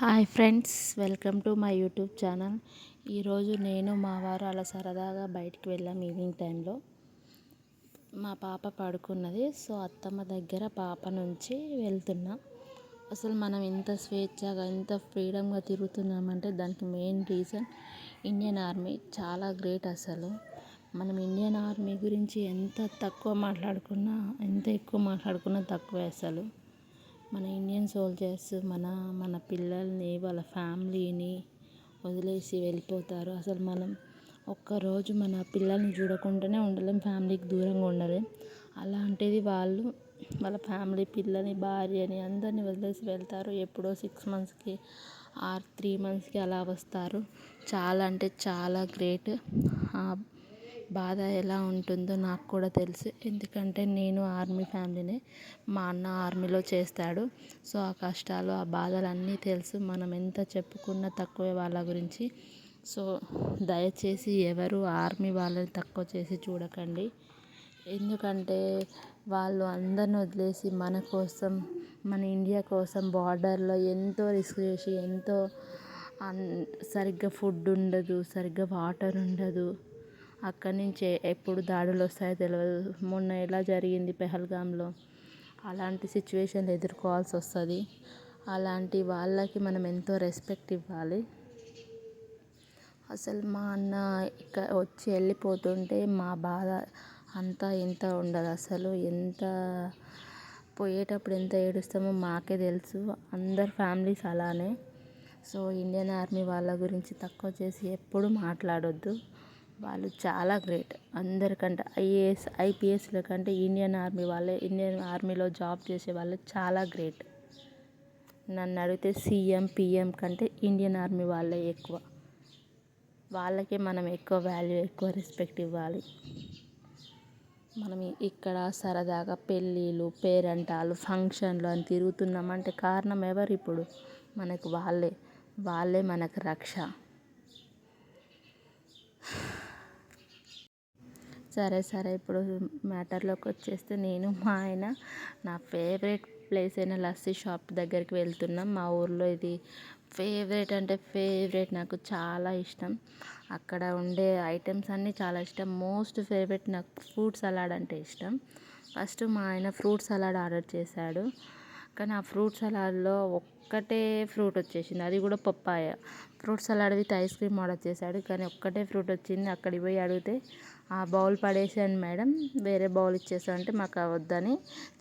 Hi friends welcome to my YouTube channel. ఈరోజు నేను మా వారు అలా సరదాగా బయటికి వెళ్ళాం ఈవినింగ్ టైంలో. మా పాప పడుకున్నది సో అత్తమ్మ దగ్గర పాప నుంచి వెళ్తున్నా. అసలు మనం ఇంత స్వేచ్ఛగా ఇంత ఫ్రీడమ్గా తిరుగుతున్నామంటే దానికి మెయిన్ రీజన్ ఇండియన్ ఆర్మీ. చాలా గ్రేట్ అసలు. మనం ఇండియన్ ఆర్మీ గురించి ఎంత తక్కువ మాట్లాడుకున్నా ఎంత ఎక్కువ మాట్లాడుకున్నా తక్కువే అసలు. మన ఇండియన్ సోల్జర్స్ మన మన పిల్లల్ని వాళ్ళ ఫ్యామిలీని వదిలేసి వెళ్ళిపోతారు. అసలు మనం ఒక్కరోజు మన పిల్లల్ని చూడకుండానే ఉండలేం ఫ్యామిలీకి దూరంగా ఉండలేం. అలాంటిది వాళ్ళు వాళ్ళ ఫ్యామిలీ పిల్లని భార్యని అందరినీ వదిలేసి వెళ్తారు. ఎప్పుడో సిక్స్ మంత్స్కి ఆర్ త్రీ మంత్స్కి అలా వస్తారు. చాలా అంటే చాలా గ్రేట్ బాధ ఎలా ఉంటుందో నాకు కూడా తెలుసు. ఎందుకంటే నేను ఆర్మీ ఫ్యామిలీనే. మా అన్న ఆర్మీలో చేస్తాడు. సో ఆ కష్టాలు ఆ బాధలు అన్నీ తెలుసు. మనం ఎంత చెప్పుకున్నా తక్కువే వాళ్ళ గురించి. సో దయచేసి ఎవరు ఆర్మీ వాళ్ళని తక్కువ చేసి చూడకండి. ఎందుకంటే వాళ్ళు అందరిని వదిలేసి మన కోసం మన ఇండియా కోసం బార్డర్లో ఎంతో రిస్క్ చేసి ఎంతో సరిగ్గా ఫుడ్ ఉండదు సరిగ్గా వాటర్ ఉండదు. అక్కడి నుంచే ఎప్పుడు దాడులు వస్తాయో తెలియదు మొన్న ఎలా జరిగింది పెహల్గాంలో? అలాంటి సిచ్యువేషన్ ఎదుర్కోవాల్సి వస్తుంది. అలాంటి వాళ్ళకి మనం ఎంతో రెస్పెక్ట్ ఇవ్వాలి. అసలు మా అన్న ఇక్కడ వచ్చి వెళ్ళిపోతుంటే మా బాధ అంతా ఇంత ఉండదు అసలు. ఎంత పోయేటప్పుడు ఎంత ఏడుస్తామో మాకే తెలుసు. అందరి ఫ్యామిలీస్ అలానే. సో ఇండియన్ ఆర్మీ వాళ్ళ గురించి తక్కువ చేసి ఎప్పుడు మాట్లాడొద్దు. వాళ్ళు చాలా గ్రేట్. అందరికంటే ఐఏఎస్ ఐపీఎస్ల కంటే ఇండియన్ ఆర్మీ వాళ్ళే ఇండియన్ ఆర్మీలో జాబ్ చేసే వాళ్ళు చాలా గ్రేట్. నన్ను అడిగితే సీఎం పిఎం కంటే ఇండియన్ ఆర్మీ వాళ్ళే ఎక్కువ. వాళ్ళకే మనం ఎక్కువ వాల్యూ ఎక్కువ రెస్పెక్ట్ ఇవ్వాలి. మనం ఇక్కడ సరదాగా పెళ్ళిళ్ళు పేరంటాలు ఫంక్షన్లు అని తిరుగుతున్నామంటే కారణం ఎవరు ఇప్పుడు? మనకు వాళ్ళే. వాళ్ళే మనకు రక్ష. సరే సరే. ఇప్పుడు మ్యాటర్లోకి వచ్చేస్తే నేను మా ఆయన నా ఫేవరెట్ ప్లేస్ అయిన లస్సీ షాప్ దగ్గరికి వెళ్తున్నాం. మా ఊర్లో ఇది ఫేవరెట్ అంటే ఫేవరెట్ నాకు చాలా ఇష్టం. అక్కడ ఉండే ఐటమ్స్ అన్నీ చాలా ఇష్టం. మోస్ట్ ఫేవరెట్ నాకు ఫ్రూట్ సలాడ్ అంటే ఇష్టం. ఫస్ట్ మా ఆయన ఫ్రూట్ సలాడ్ ఆర్డర్ చేశాడు. కానీ ఆ ఫ్రూట్ సలాడ్లో ఒక్కటే ఫ్రూట్ వచ్చేసింది. అది కూడా papaya. Fruit salad with ice cream order చేశాడు. కానీ ఒక్కటే ఫ్రూట్ వచ్చింది. అక్కడికి పోయి అడిగితే ఆ బౌల్ పడేసాను మేడం. వేరే బౌల్ ఇచ్చేసా అంటే మాకు వద్దని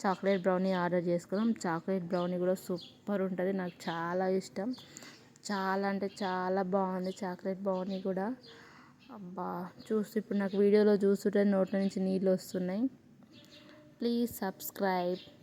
చాక్లెట్ బ్రౌనీ ఆర్డర్ చేసుకున్నాం. చాక్లెట్ బ్రౌనీ కూడా సూపర్ ఉంటుంది. నాకు చాలా ఇష్టం. చాలా అంటే చాలా బాగుంది చాక్లెట్ బ్రౌనీ కూడా. అబ్బా చూసి ఇప్పుడు నాకు వీడియోలో చూస్తుంటే నోట్ల నుంచి నీళ్ళు వస్తున్నాయి. Please subscribe.